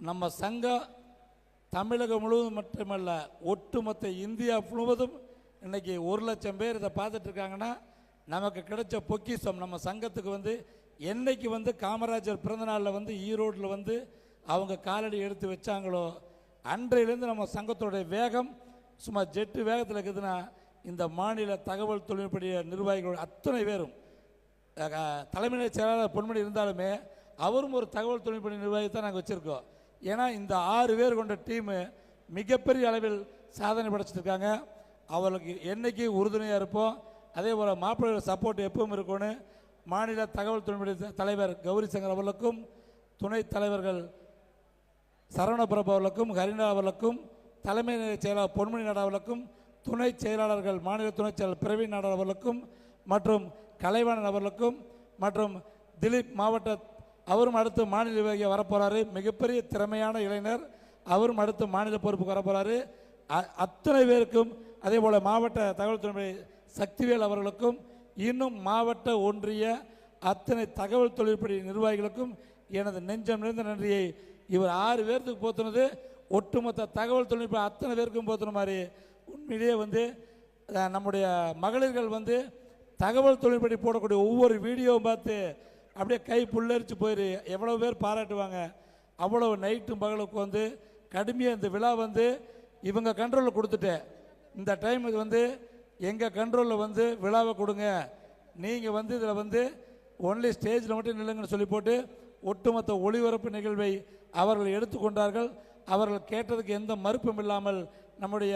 நம்ம சங்கம் தமிழகம் முழுவதும் மட்டுமல்ல ஒட்டுமொத்த இந்தியா முழுவதும் இன்றைக்கி ஒரு லட்சம் பேர் இதை பார்த்துட்ருக்காங்கன்னா நமக்கு கிடைச்ச பொக்கிஷம் நம்ம சங்கத்துக்கு வந்து என்னைக்கு வந்து காமராஜர் பிறந்தநாளில் வந்து ஈரோட்டில் வந்து அவங்க காலடி எடுத்து வச்சாங்களோ அன்றையிலேருந்து நம்ம சங்கத்தோடைய வேகம் சும்மா ஜெட்டு வேகத்தில் இருக்குதுன்னா இந்த மாநில தகவல் தொழில்நுட்ப நிர்வாகிகள் அத்தனை பேரும் தலைமை செயலாளர் பொன்மணி இருந்தாலுமே அவரும் ஒரு தகவல் தொழில்நுட்ப நிர்வாகி தான் நாங்கள் வச்சுருக்கோம். ஏன்னா இந்த ஆறு பேர் கொண்ட டீமு மிகப்பெரிய அளவில் சாதனை படைச்சிருக்காங்க. அவர்களுக்கு என்னைக்கு உறுதுணையாக இருப்போம் அதே போல் மாப்பிள்ளைகள் சப்போர்ட் எப்பவும் இருக்கும்னு மாநில தகவல் தொழில்நுட்ப தலைவர் கௌரி சங்கர் அவர்களுக்கும் துணைத் தலைவர்கள் சரவணபிரபு அவர்களுக்கும் ஹரிணா அவர்களுக்கும் தலைமை செயலாளர் பொன்மணி நாடா அவர்களுக்கும் துணை செயலாளர்கள் மாநில துணைச் செயலாளர் பிரவீன் நாடா அவர்களுக்கும் மற்றும் கலைவாணன் அவர்களுக்கும் மற்றும் திலீப் மாவட்ட அவரும் அடுத்து மாநில நிர்வாகியாக வரப்போகிறாரு மிகப்பெரிய திறமையான இளைஞர். அவரும் அடுத்து மாநில பொறுப்புக்கு வரப்போகிறாரு அ- அத்தனை பேருக்கும் அதே போல் மாவட்ட தகவல் தொழில்முறை சக்திவேல் அவர்களுக்கும் இன்னும் மாவட்ட ஒன்றிய அத்தனை தகவல் தொழில்படி நிர்வாகிகளுக்கும் எனது நெஞ்சம் நிறைந்த நன்றியை. இவர் ஆறு பேர்த்துக்கு போத்துனது. ஒட்டுமொத்த தகவல் தொழில்நுட்ப அத்தனை பேருக்கும் போத்துன மாதிரி உண்மையிலேயே வந்து நம்முடைய மகளிர்கள் வந்து தகவல் தொழில்நுட்படி போடக்கூடிய ஒவ்வொரு வீடியோவும் பார்த்து அப்படியே கை புல்லரித்து போயிரு. எவ்வளோ பேர் பாராட்டுவாங்க. அவ்வளோ நைட்டும் பகலுக்கு வந்து கடுமையாக இந்த விழா வந்து இவங்க கண்ட்ரோலில் கொடுத்துட்டேன். இந்த டைம் இது வந்து எங்கள் கண்ட்ரோலில் வந்து விழாவை கொடுங்க. நீங்கள் வந்து இதில் வந்து ஒன்லி ஸ்டேஜில் மட்டும் நில்லுங்கன்னு சொல்லி போட்டு ஒட்டுமொத்த ஒளிபரப்பு நிகழ்வை அவர்கள் எடுத்துக்கொண்டார்கள். அவர்கள் கேட்டதுக்கு எந்த மறுப்பும் இல்லாமல் நம்முடைய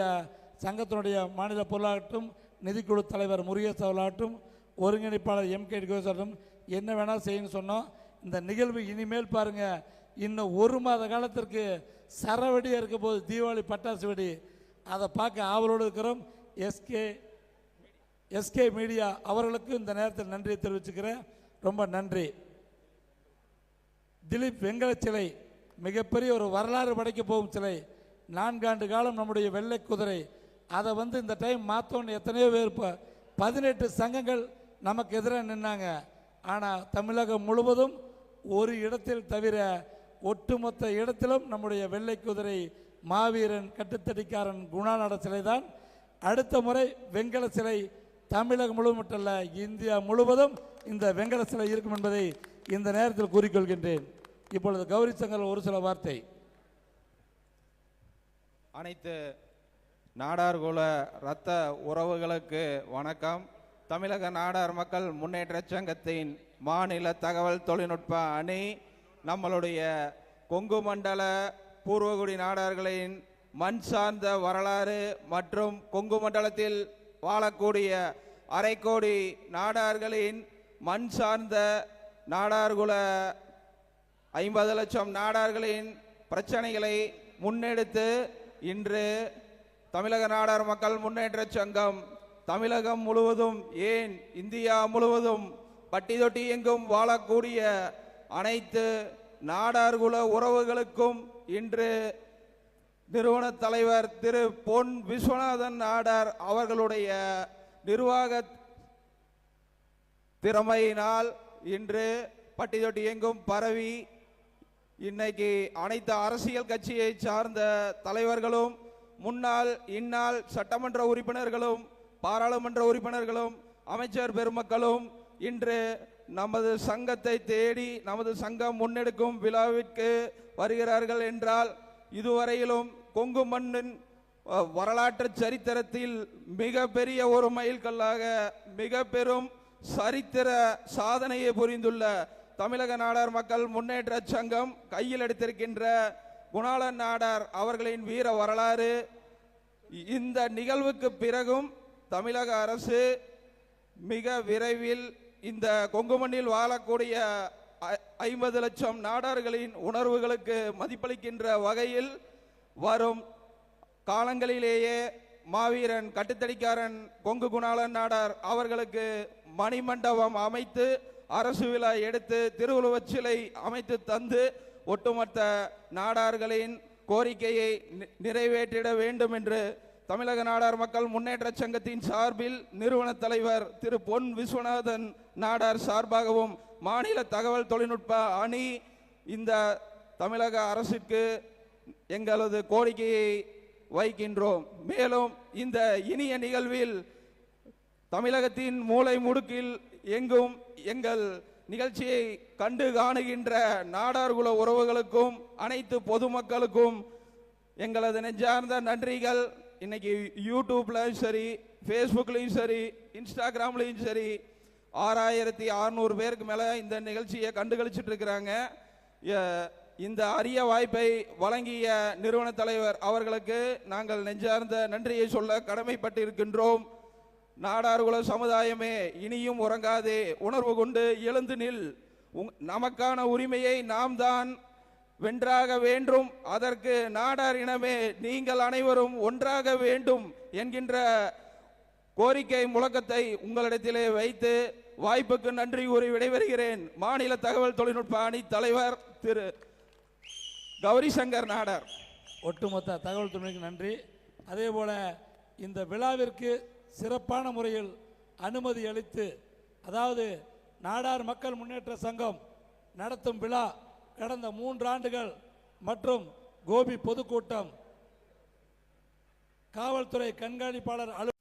சங்கத்தினுடைய மாநில பொருளாகட்டும் நிதிக்குழு தலைவர் முருகேஸ் அவர்களாகட்டும் ஒருங்கிணைப்பாளர் எம் கே கோசாட்டும் என்ன வேணால் செய்யுன்னு சொன்னோம். இந்த நிகழ்வு இனிமேல் பாருங்கள் இன்னும் ஒரு மாத காலத்திற்கு சரவெடியாக இருக்க போது தீபாவளி பட்டாசு வெடி. அதை பார்க்க ஆவலோடு இருக்கிறோம். எஸ்கே எஸ்கே மீடியா அவர்களுக்கு இந்த நேரத்தில் நன்றியை தெரிவிச்சுக்கிறேன். ரொம்ப நன்றி. திலீப் வெங்கல சிலை மிகப்பெரிய ஒரு வரலாறு படைக்க போகும் சிலை. நான்காண்டு காலம் நம்முடைய வெள்ளை குதிரை. அதை வந்து இந்த டைம் மாற்றோன்னு எத்தனையோ பேர் இப்போ பதினெட்டு சங்கங்கள் நமக்கு எதிராக நின்னாங்க. ஆனால் தமிழகம் முழுவதும் ஒரு இடத்தில் தவிர ஒட்டுமொத்த இடத்திலும் நம்முடைய வெள்ளை குதிரை மாவீரன் கட்டுத்தடிக்காரன் குணாநட சிலை தான். அடுத்த முறை வெங்கல சிலை தமிழகம் முழுவதும் மட்டுமல்ல இந்தியா முழுவதும் இந்த வெங்கல சிலை இருக்கும் என்பதை இந்த நேரத்தில் கூறிக்கொள்கின்றேன். இப்பொழுது கௌரி சங்கர் ஒரு சில வார்த்தை. அனைத்து நாடார்குல இரத்த உறவுகளுக்கு வணக்கம். தமிழக நாடார் மக்கள் முன்னேற்ற சங்கத்தின் மாநில தகவல் தொழில்நுட்ப அணி நம்மளுடைய கொங்கு மண்டல பூர்வகுடி நாடார்களின் மண் சார்ந்த வரலாறு மற்றும் கொங்கு மண்டலத்தில் வாழக்கூடிய அரைக்கோடி நாடார்களின் மண் சார்ந்த நாடார்குல ஐம்பது லட்சம் நாடார்களின் பிரச்சனைகளை முன்னெடுத்து இன்று தமிழக நாடார் மக்கள் முன்னேற்ற சங்கம் தமிழகம் முழுவதும் ஏன் இந்தியா முழுவதும் பட்டி தொட்டி எங்கும் வாழக்கூடிய அனைத்து நாடார்குல உறவுகளுக்கும் இன்று நிறுவன தலைவர் திரு பொன் விஸ்வநாதன் நாடார் அவர்களுடைய நிர்வாக திறமையினால் இன்று பட்டி தொட்டி எங்கும் பரவி இன்னைக்கு அனைத்து அரசியல் கட்சியை சார்ந்த தலைவர்களும் முன்னாள் இந்நாள் சட்டமன்ற உறுப்பினர்களும் பாராளுமன்ற உறுப்பினர்களும் அமைச்சர் பெருமக்களும் இன்று நமது சங்கத்தை தேடி நமது சங்கம் முன்னெடுக்கும் விழாவிற்கு வருகிறார்கள் என்றால் இதுவரையிலும் கொங்கு மண்ணின் வரலாற்று சரித்திரத்தில் மிக பெரிய ஒரு மைல்கல்லாக மிக பெரும் சரித்திர சாதனையை புரிந்துள்ள தமிழக நாடார் மக்கள் முன்னேற்ற சங்கம் கையில் எடுத்திருக்கின்ற குணாளன் நாடார் அவர்களின் வீர வரலாறு இந்த நிகழ்வுக்கு பிறகும் தமிழக அரசு மிக விரைவில் இந்த கொங்கு மண்ணில் வாழக்கூடிய ஐம்பது லட்சம் நாடார்களின் உணர்வுகளுக்கு மதிப்பளிக்கின்ற வகையில் வரும் காலங்களிலேயே மாவீரன் கட்டுத்தடிக்காரன் கொங்கு குணாளன் நாடார் அவர்களுக்கு மணிமண்டபம் அமைத்து அரசு விழா எடுத்து திருவுருவச் சிலை அமைத்து தந்து ஒட்டுமொத்த நாடார்களின் கோரிக்கையை நிறைவேற்றிட வேண்டும் என்று தமிழக நாடார் மக்கள் முன்னேற்ற சங்கத்தின் சார்பில் நிறுவன தலைவர் திரு பொன் விஸ்வநாதன் நாடார் சார்பாகவும் மாநில தகவல் தொழில்நுட்ப அணி இந்த தமிழக அரசிற்கு எங்களது கோரிக்கையை வைக்கின்றோம். மேலும் இந்த இனிய நிகழ்வில் தமிழகத்தின் மூளை முடுக்கில் எங்கும் எங்கள் நிகழ்ச்சியை கண்டு காணுகின்ற நாடார்குல உறவுகளுக்கும் அனைத்து பொதுமக்களுக்கும் எங்களது நெஞ்சார்ந்த நன்றிகள். இன்னைக்கு யூடியூப்லயும் சரி ஃபேஸ்புக்லேயும் சரி இன்ஸ்டாகிராம்லேயும் சரி ஆறாயிரத்தி அறநூறு பேருக்கு மேலே இந்த நிகழ்ச்சியை கண்டுகளிச்சிட்டு இருக்கிறாங்க. இந்த அரிய வாய்ப்பை வழங்கிய நிறுவன தலைவர் அவர்களுக்கு நாங்கள் நெஞ்சார்ந்த நன்றியை சொல்ல கடமைப்பட்டிருக்கின்றோம். நாடார்குல சமுதாயமே இனியும் உறங்காதே உணர்வு கொண்டு எழுந்து நில். நமக்கான உரிமையை நாம் தான் வென்றாக வேண்டும். அதற்கு நாடார் இனமே நீங்கள் அனைவரும் ஒன்றாக வேண்டும் என்கின்ற கோரிக்கை முழக்கத்தை உங்களிடத்திலே வைத்து வாய்ப்புக்கு நன்றி கூறி விடைபெறுகிறேன். மாநில தகவல் தொழில்நுட்ப அணி தலைவர் திரு கௌரி சங்கர் நாடார். ஒட்டுமொத்த தகவல் துறைக்கு நன்றி. அதே போல இந்த விழாவிற்கு சிறப்பான முறையில் அனுமதி அளித்து அதாவது நாடார் மக்கள் முன்னேற்ற சங்கம் நடத்தும் விழா கடந்த மூன்றாண்டுகள் மற்றும் கோபி பொதுக்கூட்டம். காவல்துறை கண்காணிப்பாளர் அலுவலக